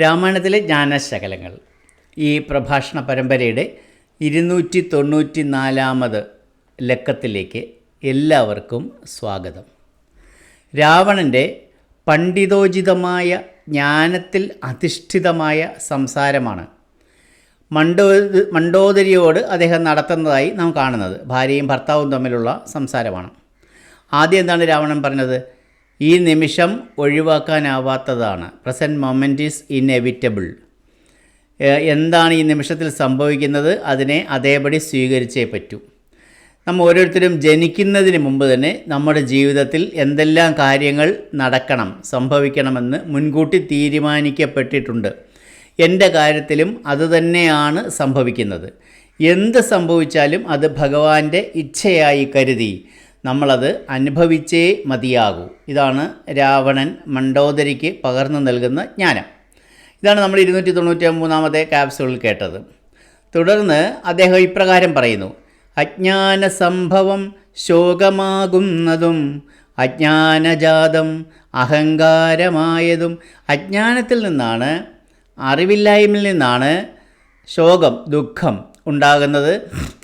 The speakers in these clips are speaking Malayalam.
രാമായണത്തിലെ ജ്ഞാനശകലങ്ങൾ. ഈ പ്രഭാഷണ പരമ്പരയുടെ ഇരുന്നൂറ്റി തൊണ്ണൂറ്റി നാലാമത് ലക്കത്തിലേക്ക് എല്ലാവർക്കും സ്വാഗതം. രാവണന്റെ പണ്ഡിതോചിതമായ ജ്ഞാനത്തിൽ അധിഷ്ഠിതമായ സംസാരമാണ് മണ്ടോ മണ്ടോദരിയോട് അദ്ദേഹം നടത്തുന്നതായി നാം കാണുന്നത്. ഭാര്യയും ഭർത്താവും തമ്മിലുള്ള സംസാരമാണ്. ആദ്യം എന്താണ് രാവണൻ പറഞ്ഞത്? ഈ നിമിഷം ഒഴിവാക്കാനാവാത്തതാണ്. പ്രസന്റ് മൊമെന്റ് ഈസ് ഇന്നെവിറ്റബിൾ എന്താണ് ഈ നിമിഷത്തിൽ സംഭവിക്കുന്നത്? അതിനെ അതേപടി സ്വീകരിച്ചേ പറ്റൂ. നമ്മൾ ഓരോരുത്തരും ജനിക്കുന്നതിന് മുമ്പ് തന്നെ നമ്മുടെ ജീവിതത്തിൽ എന്തെല്ലാം കാര്യങ്ങൾ നടക്കണം സംഭവിക്കണമെന്ന് മുൻകൂട്ടി തീരുമാനിക്കപ്പെട്ടിട്ടുണ്ട്. എന്റെ കാര്യത്തിലും അതുതന്നെയാണ് സംഭവിക്കുന്നത്. എന്ത് സംഭവിച്ചാലും അത് ഭഗവാന്റെ ഇച്ഛയായി കരുതി. നമ്മളത് അനുഭവിച്ചേ മതിയാകൂ. ഇതാണ് രാവണൻ മണ്ടോദരിക്ക് പകർന്നു നൽകുന്ന ജ്ഞാനം. ഇതാണ് നമ്മൾ ഇരുന്നൂറ്റി തൊണ്ണൂറ്റി മൂന്നാമത്തെ ക്യാപ്സുകളിൽ കേട്ടത്. തുടർന്ന് അദ്ദേഹം ഇപ്രകാരം പറയുന്നു. അജ്ഞാന സംഭവം ശോകമാകുന്നതും അജ്ഞാനജാതം അഹങ്കാരമായതും അജ്ഞാനത്തിൽ നിന്നാണ് അറിവില്ലായ്മയിൽ നിന്നാണ് ശോകം ദുഃഖം ഉണ്ടാകുന്നത്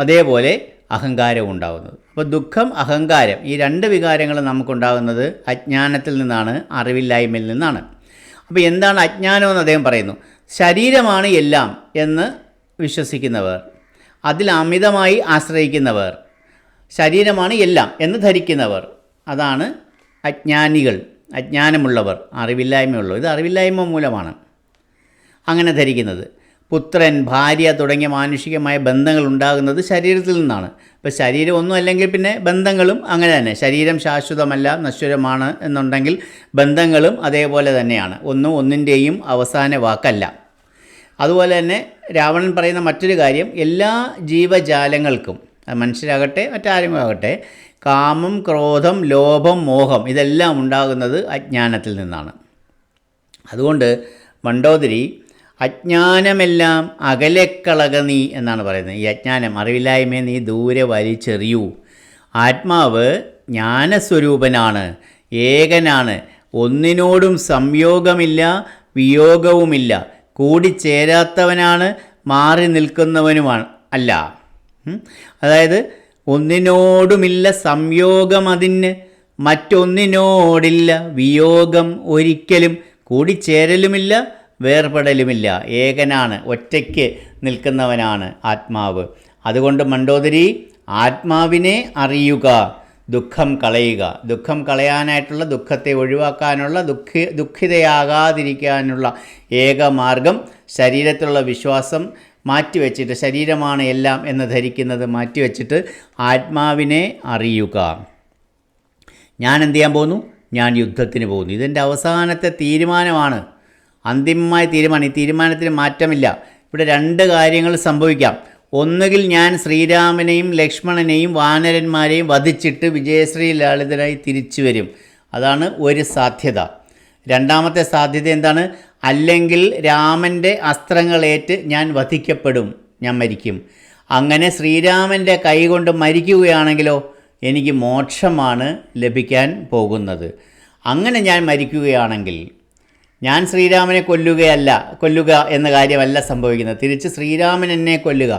അതേപോലെ അഹങ്കാരവും ഉണ്ടാകുന്നത്. അപ്പോൾ ദുഃഖം അഹങ്കാരം ഈ രണ്ട് വികാരങ്ങൾ നമുക്കുണ്ടാകുന്നത് അജ്ഞാനത്തിൽ നിന്നാണ് അറിവില്ലായ്മയിൽ നിന്നാണ്. അപ്പോൾ എന്താണ് അജ്ഞാനം എന്ന് അദ്ദേഹം പറയുന്നു? ശരീരമാണ് എല്ലാം എന്ന് വിശ്വസിക്കുന്നവർ അതിൽ അമിതമായി ആശ്രയിക്കുന്നവർ ശരീരമാണ് എല്ലാം എന്ന് ധരിക്കുന്നവർ അതാണ് അജ്ഞാനികൾ അജ്ഞാനമുള്ളവർ അറിവില്ലായ്മയുള്ളവർ. ഇത് അറിവില്ലായ്മ മൂലമാണ് അങ്ങനെ ധരിക്കുന്നത്. പുത്രൻ ഭാര്യ തുടങ്ങിയ മാനുഷികമായ ബന്ധങ്ങൾ ഉണ്ടാകുന്നത് ശരീരത്തിൽ നിന്നാണ്. ഇപ്പോൾ ശരീരം ഒന്നും അല്ലെങ്കിൽ പിന്നെ ബന്ധങ്ങളും അങ്ങനെ തന്നെ. ശരീരം ശാശ്വതമല്ല നശ്വരമാണ് എന്നുണ്ടെങ്കിൽ ബന്ധങ്ങളും അതേപോലെ തന്നെയാണ്. ഒന്നും ഒന്നിന്റെയും അവസാന വാക്കല്ല. അതുപോലെ തന്നെ രാവണൻ പറയുന്ന മറ്റൊരു കാര്യം എല്ലാ ജീവജാലങ്ങൾക്കും മനുഷ്യരാകട്ടെ മറ്റാരും ആകട്ടെ കാമം ക്രോധം ലോഭം മോഹം ഇതെല്ലാം ഉണ്ടാകുന്നത് അജ്ഞാനത്തിൽ നിന്നാണ്. അതുകൊണ്ട് മണ്ടോദരി അജ്ഞാനമെല്ലാം അകലെക്കളക നീ എന്നാണ് പറയുന്നത്. ഈ അജ്ഞാനം അറിവില്ലായ്മയെ നീ ദൂരെ വലിച്ചെറിയൂ. ആത്മാവ് ജ്ഞാനസ്വരൂപനാണ് ഏകനാണ്. ഒന്നിനോടും സംയോഗമില്ല വിയോഗവുമില്ല. കൂടിച്ചേരാത്തവനാണ് മാറി നിൽക്കുന്നവനുമാണ് അല്ല. അതായത് ഒന്നിനോടുമില്ല സംയോഗം അതിന് മറ്റൊന്നിനോടില്ല വിയോഗം ഒരിക്കലും. കൂടിച്ചേരലുമില്ല വേർപെടലുമില്ല. ഏകനാണ് ഒറ്റയ്ക്ക് നിൽക്കുന്നവനാണ് ആത്മാവ്. അതുകൊണ്ട് മണ്ടോദരി ആത്മാവിനെ അറിയുക ദുഃഖം കളയുക. ദുഃഖം കളയാനായിട്ടുള്ള ദുഃഖത്തെ ഒഴിവാക്കാനുള്ള ദുഃഖി ദുഃഖിതയാകാതിരിക്കാനുള്ള ഏക മാർഗം ശരീരത്തിലുള്ള വിശ്വാസം മാറ്റിവെച്ചിട്ട് ശരീരമാണ് എല്ലാം എന്ന് ധരിക്കുന്നത് മാറ്റിവെച്ചിട്ട് ആത്മാവിനെ അറിയുക. ഞാൻ എന്ത് ചെയ്യാൻ പോകുന്നു? ഞാൻ യുദ്ധത്തിന് പോകുന്നു. ഇതെന്റെ അവസാനത്തെ തീരുമാനമാണ്. അന്തിമമായ തീരുമാനം ഈ തീരുമാനത്തിന് മാറ്റമില്ല. ഇവിടെ രണ്ട് കാര്യങ്ങൾ സംഭവിക്കാം. ഒന്നുകിൽ ഞാൻ ശ്രീരാമനെയും ലക്ഷ്മണനെയും വാനരന്മാരെയും വധിച്ചിട്ട് വിജയശ്രീ ലളിതനായി തിരിച്ചു വരും. അതാണ് ഒരു സാധ്യത. രണ്ടാമത്തെ സാധ്യത എന്താണ്? അല്ലെങ്കിൽ രാമന്റെ അസ്ത്രങ്ങളേറ്റ് ഞാൻ വധിക്കപ്പെടും ഞാൻ മരിക്കും. അങ്ങനെ ശ്രീരാമന്റെ കൈകൊണ്ട് മരിക്കുകയാണെങ്കിലോ എനിക്ക് മോക്ഷമാണ് ലഭിക്കാൻ പോകുന്നത്. അങ്ങനെ ഞാൻ മരിക്കുകയാണെങ്കിൽ ഞാൻ ശ്രീരാമനെ കൊല്ലുകയല്ല കൊല്ലുക എന്ന കാര്യമല്ല സംഭവിക്കുന്നത്. തിരിച്ച് ശ്രീരാമൻ എന്നെ കൊല്ലുക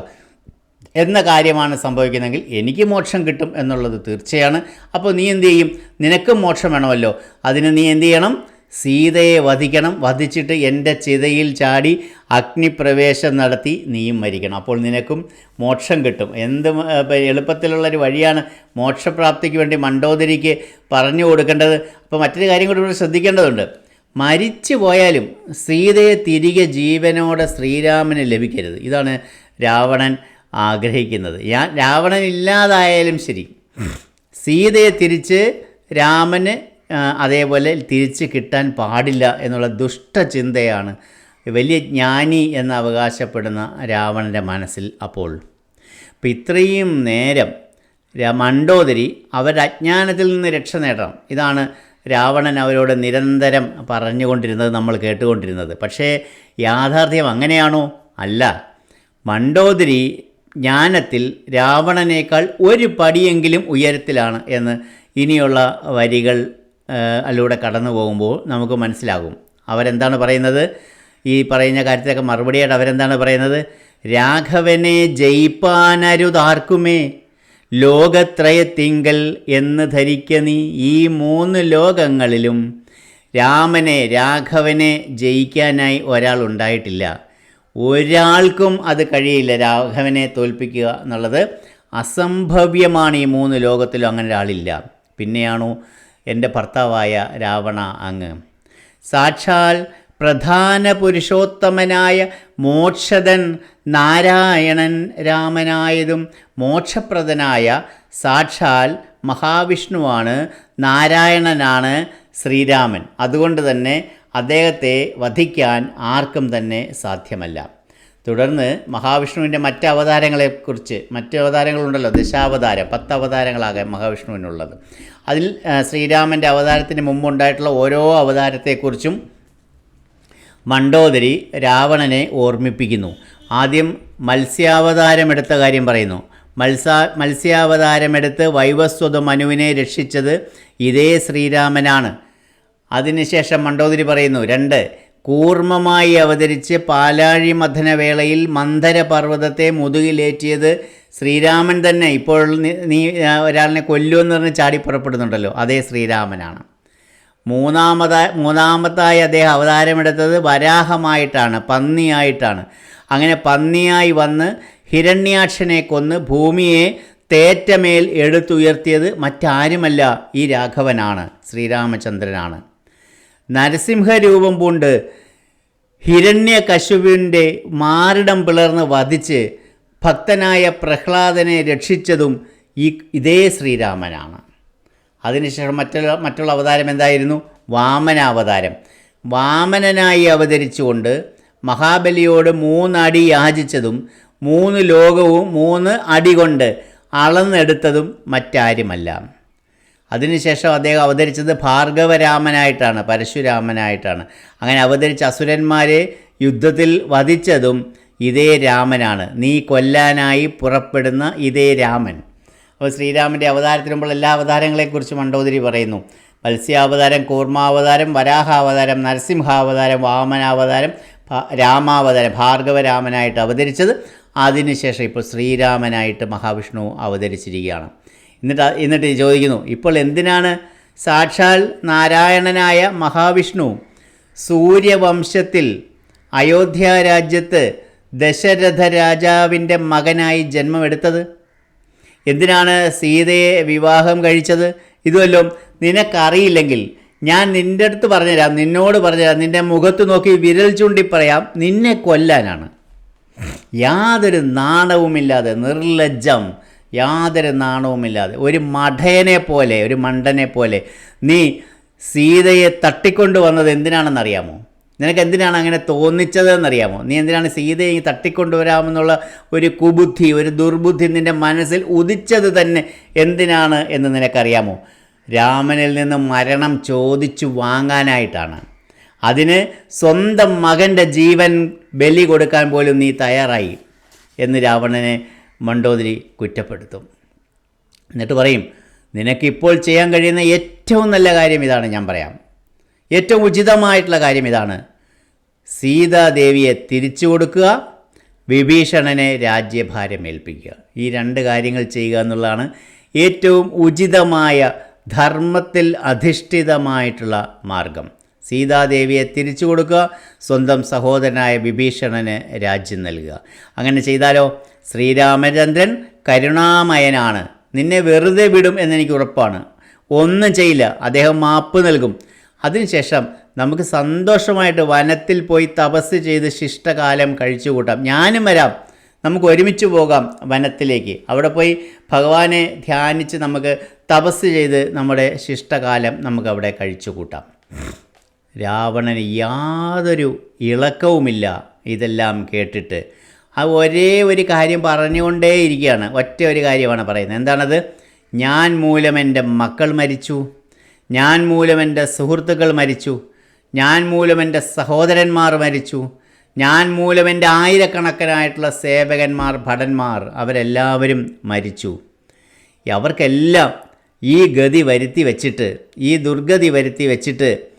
എന്ന കാര്യമാണ് സംഭവിക്കുന്നതെങ്കിൽ എനിക്ക് മോക്ഷം കിട്ടും എന്നുള്ളത് തീർച്ചയാണ്. അപ്പോൾ നീ എന്തു ചെയ്യും? നിനക്കും മോക്ഷം വേണമല്ലോ. അതിന് നീ എന്തു ചെയ്യണം? സീതയെ വധിക്കണം. വധിച്ചിട്ട് എന്റെ ചിതയിൽ ചാടി അഗ്നിപ്രവേശം നടത്തി നീയും മരിക്കണം. അപ്പോൾ നിനക്കും മോക്ഷം കിട്ടും. എന്ത് എളുപ്പത്തിലുള്ളൊരു വഴിയാണ് മോക്ഷപ്രാപ്തിക്ക് വേണ്ടി മണ്ടോദരിക്ക് പറഞ്ഞു കൊടുക്കേണ്ടത്. അപ്പോൾ മറ്റൊരു കാര്യം കൂടി ഇവിടെ ശ്രദ്ധിക്കേണ്ടതുണ്ട്. മരിച്ചു പോയാലും സീതയെ തിരികെ ജീവനോടെ ശ്രീരാമന് ലഭിക്കരുത്. ഇതാണ് രാവണൻ ആഗ്രഹിക്കുന്നത്. ഞാൻ രാവണൻ ഇല്ലാതായാലും ശരി. സീതയെ തിരിച്ച് രാമന് അതേപോലെ തിരിച്ച് കിട്ടാൻ പാടില്ല എന്നുള്ള ദുഷ്ടചിന്തയാണ് വലിയ ജ്ഞാനി എന്ന് അവകാശപ്പെടുന്ന രാവണന്റെ മനസ്സിൽ അപ്പോൾ. അപ്പം ഇത്രയും നേരം മണ്ടോദരി അവരുടെ അജ്ഞാനത്തിൽ നിന്ന് രക്ഷ നേടണം. ഇതാണ് രാവണൻ അവരോട് നിരന്തരം പറഞ്ഞുകൊണ്ടിരുന്നത് നമ്മൾ കേട്ടുകൊണ്ടിരുന്നത്. പക്ഷേ യാഥാർത്ഥ്യം അങ്ങനെയാണോ? അല്ല. മണ്ടോദരി ജ്ഞാനത്തിൽ രാവണനേക്കാൾ ഒരു പടിയെങ്കിലും ഉയരത്തിലാണ് എന്ന് ഇനിയുള്ള വരികൾ അതിലൂടെ കടന്നു പോകുമ്പോൾ നമുക്ക് മനസ്സിലാകും. അവരെന്താണ് പറയുന്നത്? ഈ പറയുന്ന കാര്യത്തിലൊക്കെ മറുപടിയായിട്ട് അവരെന്താണ് പറയുന്നത്? രാഘവനെ ജയിപ്പാനരുതാർക്കുമേ. ലോകത്രയത്തിങ്കൽ എന്ന് ധരിക്ക നീ ഈ മൂന്ന് ലോകങ്ങളിലും രാമനെ രാഘവനെ ജയിക്കാനായി ഒരാൾ ഉണ്ടായിട്ടില്ല. ഒരാൾക്കും അത് കഴിയില്ല. രാഘവനെ തോൽപ്പിക്കുക എന്നുള്ളത് അസംഭവ്യമാണ് ഈ മൂന്ന് ലോകത്തിലും അങ്ങനെ ഒരാളില്ല. പിന്നെയാണോ എന്റെ ഭർത്താവായ രാവണ അങ്ങ്. സാക്ഷാൽ പ്രധാന പുരുഷോത്തമനായ മോക്ഷതൻ നാരായണൻ രാമനായതും മോക്ഷപ്രദനായ സാക്ഷാൽ മഹാവിഷ്ണുവാണ് നാരായണനാണ് ശ്രീരാമൻ. അതുകൊണ്ട് തന്നെ അദ്ദേഹത്തെ വധിക്കാൻ ആർക്കും തന്നെ സാധ്യമല്ല. തുടർന്ന് മഹാവിഷ്ണുവിന്റെ മറ്റ് അവതാരങ്ങളെക്കുറിച്ച് മറ്റ് അവതാരങ്ങളുണ്ടല്ലോ ദശാവതാരം പത്ത് അവതാരങ്ങളാകെ മഹാവിഷ്ണുവിനുള്ളത്. അതിൽ ശ്രീരാമന്റെ അവതാരത്തിന് മുമ്പുണ്ടായിട്ടുള്ള ഓരോ അവതാരത്തെക്കുറിച്ചും മണ്ടോദരി രാവണനെ ഓർമ്മിപ്പിക്കുന്നു. ആദ്യം മത്സ്യാവതാരം എടുത്ത കാര്യം പറയുന്നു. മത്സ്യ മത്സ്യാവതാരമെടുത്ത് വൈവസ്വത മനുവിനെ രക്ഷിച്ചത് ഇതേ ശ്രീരാമനാണ്. അതിനുശേഷം മണ്ടോദരി പറയുന്നു രണ്ട് കൂർമ്മമായി അവതരിച്ച് പാലാഴി മഥനവേളയിൽ മന്ധര പർവതത്തെ മുതുകിലേറ്റിയത് ശ്രീരാമൻ തന്നെ. ഇപ്പോൾ നീ- ഒരാളിനെ കൊല്ലുമെന്ന് പറഞ്ഞ് ചാടി പുറപ്പെടുന്നുണ്ടല്ലോ അതേ ശ്രീരാമനാണ്. മൂന്നാമതായി മൂന്നാമതായി അദ്ദേഹം അവതാരമെടുത്തത് വരാഹമായിട്ടാണ് പന്നിയായിട്ടാണ്. അങ്ങനെ പന്നിയായി വന്ന് ഹിരണ്യാക്ഷനെ കൊന്ന് ഭൂമിയെ തേറ്റമേൽ എടുത്തുയർത്തിയത് മറ്റാരുമല്ല ഈ രാഘവനാണ് ശ്രീരാമചന്ദ്രനാണ്. നരസിംഹരൂപം പൂണ്ട് ഹിരണ്യകശുവിന്റെ മാറിടം പിളർന്ന് വധിച്ച് ഭക്തനായ പ്രഹ്ലാദനെ രക്ഷിച്ചതും ഈ ഇതേ ശ്രീരാമനാണ്. അതിനുശേഷം മറ്റുള്ള മറ്റുള്ള അവതാരം എന്തായിരുന്നു? വാമനാവതാരം. വാമനനായി അവതരിച്ചുകൊണ്ട് മഹാബലിയോട് മൂന്നടി യാചിച്ചതും മൂന്ന് ലോകവും മൂന്ന് അടി കൊണ്ട് അളന്നെടുത്തതും മറ്റാരുമല്ല. അതിനുശേഷം അദ്ദേഹം അവതരിച്ചത് ഭാർഗവരാമനായിട്ടാണ് പരശുരാമനായിട്ടാണ്. അങ്ങനെ അവതരിച്ച അസുരന്മാരെ യുദ്ധത്തിൽ വധിച്ചതും ഇതേ രാമനാണ്. നീ കൊല്ലാനായി പുറപ്പെടുന്ന ഇതേ രാമൻ. അപ്പോൾ ശ്രീരാമന്റെ അവതാരത്തിന് മുമ്പുള്ള എല്ലാ അവതാരങ്ങളെക്കുറിച്ച് മണ്ടോദരി പറയുന്നു. മത്സ്യാവതാരം കൂർമാവതാരം വരാഹാവതാരം നരസിംഹാവതാരം വാമനാവതാരം രാമാവതാരം ഭാർഗവരാമനായിട്ട് അവതരിച്ചത് അതിനുശേഷം ഇപ്പോൾ ശ്രീരാമനായിട്ട് മഹാവിഷ്ണു അവതരിച്ചിരിക്കുകയാണ്. എന്നിട്ട് എന്നിട്ട് ചോദിക്കുന്നു ഇപ്പോൾ എന്തിനാണ് സാക്ഷാൽ നാരായണനായ മഹാവിഷ്ണു സൂര്യവംശത്തിൽ അയോധ്യ രാജ്യത്ത് ദശരഥ രാജാവിന്റെ മകനായി ജന്മമെടുത്തത്? എന്തിനാണ് സീതയെ വിവാഹം കഴിച്ചത്? ഇതുമല്ലോ നിനക്കറിയില്ലെങ്കിൽ ഞാൻ നിന്റെ അടുത്ത് പറഞ്ഞുതരാം നിന്നോട് പറഞ്ഞുതരാം നിന്റെ മുഖത്ത് നോക്കി വിരൽ ചൂണ്ടി പറയാം നിന്നെ കൊല്ലാനാണ്. യാതൊരു നാണവുമില്ലാതെ നിർലജ്ജം. യാതൊരു നാണവുമില്ലാതെ. ഒരു മഠയനെ പോലെ ഒരു മണ്ടനെ പോലെ നീ സീതയെ തട്ടിക്കൊണ്ട് വന്നത് എന്തിനാണെന്നറിയാമോ? നിനക്ക് എന്തിനാണ് അങ്ങനെ തോന്നിച്ചതെന്നറിയാമോ? നീ എന്തിനാണ് സീതയെ തട്ടിക്കൊണ്ടുവരാമെന്നുള്ള ഒരു കുബുദ്ധി ഒരു ദുർബുദ്ധി നിന്റെ മനസ്സിൽ ഉദിച്ചത് തന്നെ എന്തിനാണ് എന്ന് നിനക്കറിയാമോ? രാമനിൽ നിന്ന് മരണം ചോദിച്ചു വാങ്ങാനായിട്ടാണ്. അതിന് സ്വന്തം മകന്റെ ജീവൻ ബലി കൊടുക്കാൻ പോലും നീ തയ്യാറായി എന്ന് രാവണനെ മണ്ടോദരി കുറ്റപ്പെടുത്തും. എന്നിട്ട് പറയും നിനക്കിപ്പോൾ ചെയ്യാൻ കഴിയുന്ന ഏറ്റവും നല്ല കാര്യം ഇതാണ് ഞാൻ പറയാം. ഏറ്റവും ഉചിതമായിട്ടുള്ള കാര്യം ഇതാണ്. സീതാദേവിയെ തിരിച്ചു കൊടുക്കുക വിഭീഷണനെ രാജ്യഭാരം ഏൽപ്പിക്കുക. ഈ രണ്ട് കാര്യങ്ങൾ ചെയ്യുക എന്നുള്ളതാണ് ഏറ്റവും ഉചിതമായ ധർമ്മത്തിൽ അധിഷ്ഠിതമായിട്ടുള്ള മാർഗം. സീതാദേവിയെ തിരിച്ചു കൊടുക്കുക സ്വന്തം സഹോദരനായ വിഭീഷണന് രാജ്യം നൽകുക. അങ്ങനെ ചെയ്താലോ? ശ്രീരാമചന്ദ്രൻ കരുണാമയനാണ്. നിന്നെ വെറുതെ വിടും എന്നെനിക്ക് ഉറപ്പാണ്. ഒന്നും ചെയ്യില്ല. അദ്ദേഹം മാപ്പ് നൽകും. അതിനുശേഷം നമുക്ക് സന്തോഷമായിട്ട് വനത്തിൽ പോയി തപസ് ചെയ്ത് ശിഷ്ടകാലം കഴിച്ചു കൂട്ടാം ഞാനും വരാം. നമുക്ക് ഒരുമിച്ച് പോകാം വനത്തിലേക്ക്. അവിടെ പോയി ഭഗവാനെ ധ്യാനിച്ച് നമുക്ക് തപസ് ചെയ്ത് നമ്മുടെ ശിഷ്ടകാലം നമുക്ക് അവിടെ കഴിച്ചു കൂട്ടാം രാവണന് യാതൊരു ഇളക്കവുമില്ല. ഇതെല്ലാം കേട്ടിട്ട് ആ ഒരേ ഒരു കാര്യം പറഞ്ഞുകൊണ്ടേയിരിക്കുകയാണ്. ഒറ്റ ഒരു കാര്യമാണ് പറയുന്നത്. എന്താണത്? ഞാൻ മൂലം എന്റെ മക്കൾ മരിച്ചു. ഞാൻ മൂലം എന്റെ സുഹൃത്തുക്കൾ മരിച്ചു. ഞാൻ മൂലം എന്റെ സഹോദരന്മാർ മരിച്ചു. ഞാൻ മൂലം എന്റെ ആയിരക്കണക്കിനായിട്ടുള്ള സേവകന്മാർ ഭടന്മാർ അവരെല്ലാവരും മരിച്ചു. അവർക്കെല്ലാം ഈ ഗതി വരുത്തി വച്ചിട്ട് ഈ ദുർഗതി വരുത്തി വച്ചിട്ട്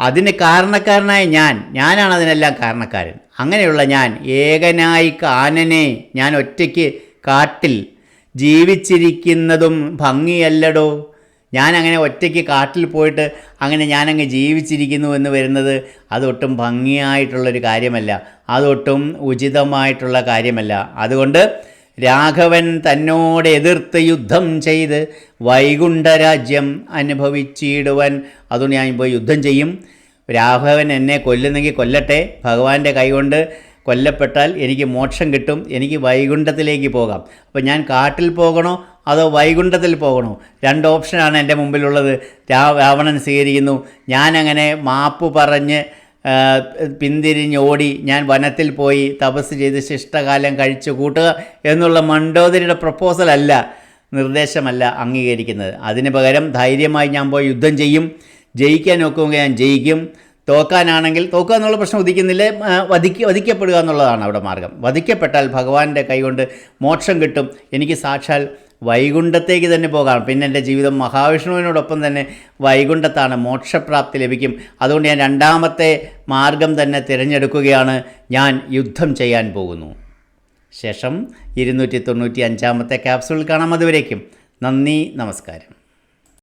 അതിന് കാരണക്കാരനായ ഞാൻ ഞാനാണ് അതിനെല്ലാം കാരണക്കാരൻ. അങ്ങനെയുള്ള ഞാൻ ഏകനായി കാനനെ ഞാൻ ഒറ്റയ്ക്ക് കാട്ടിൽ ജീവിച്ചിരിക്കുന്നതും ഭംഗിയല്ലടോ. ഞാൻ അങ്ങനെ ഒറ്റയ്ക്ക് കാട്ടിൽ പോയിട്ട് അങ്ങനെ ഞാനങ്ങ് ജീവിച്ചിരിക്കുന്നു എന്ന് വരുന്നത് അതൊട്ടും ഭംഗിയായിട്ടുള്ളൊരു കാര്യമല്ല. അതൊട്ടും ഉചിതമായിട്ടുള്ള കാര്യമല്ല. അതുകൊണ്ട് രാഘവൻ തന്നോട് എതിർത്ത് യുദ്ധം ചെയ്ത് വൈകുണ്ഠരാജ്യം അനുഭവിച്ചിടുവൻ അതുകൊണ്ട് ഞാൻ ഇപ്പോൾ യുദ്ധം ചെയ്യും. രാഘവൻ എന്നെ കൊല്ലുന്നെങ്കിൽ കൊല്ലട്ടെ. ഭഗവാന്റെ കൈകൊണ്ട് കൊല്ലപ്പെട്ടാൽ എനിക്ക് മോക്ഷം കിട്ടും. എനിക്ക് വൈകുണ്ഠത്തിലേക്ക് പോകാം. അപ്പോൾ ഞാൻ കാട്ടിൽ പോകണോ അതോ വൈകുണ്ഠത്തിൽ പോകണോ? രണ്ട് ഓപ്ഷനാണ് എന്റെ മുമ്പിലുള്ളത്. രാവണൻ സ്വീകരിക്കുന്നു. ഞാനങ്ങനെ മാപ്പ് പറഞ്ഞ് പിന്തിരിഞ്ഞോടി ഞാൻ വനത്തിൽ പോയി തപസ് ചെയ്ത് ശിഷ്ടകാലം കഴിച്ചു കൂട്ടുക എന്നുള്ള മണ്ടോദരിയുടെ പ്രപ്പോസൽ അല്ല നിർദ്ദേശമല്ല അംഗീകരിക്കുന്നത്. അതിന് പകരം ധൈര്യമായി ഞാൻ പോയി യുദ്ധം ചെയ്യും. ജയിക്കാൻ നോക്കുമെങ്കിൽ ഞാൻ ജയിക്കും. തോക്കാനാണെങ്കിൽ തോക്കുക എന്നുള്ള പ്രശ്നം ഉദിക്കുന്നില്ല. വധിക്ക വധിക്കപ്പെടുക എന്നുള്ളതാണ് അവിടെ മാർഗം. വധിക്കപ്പെട്ടാൽ ഭഗവാന്റെ കൈകൊണ്ട് മോക്ഷം കിട്ടും. എനിക്ക് സാക്ഷാൽ വൈകുണ്ഠത്തേക്ക് തന്നെ പോകാം. പിന്നെ എന്റെ ജീവിതം മഹാവിഷ്ണുവിനോടൊപ്പം തന്നെ വൈകുണ്ഠത്താണ് മോക്ഷപ്രാപ്തി ലഭിക്കും. അതുകൊണ്ട് ഞാൻ രണ്ടാമത്തെ മാർഗം തന്നെ തിരഞ്ഞെടുക്കുകയാണ്. ഞാൻ യുദ്ധം ചെയ്യാൻ പോകുന്നു. ശേഷം ഇരുന്നൂറ്റി തൊണ്ണൂറ്റി അഞ്ചാമത്തെ ക്യാപ്സൂൾ കാണാം. അതുവരേക്കും നന്ദി നമസ്കാരം.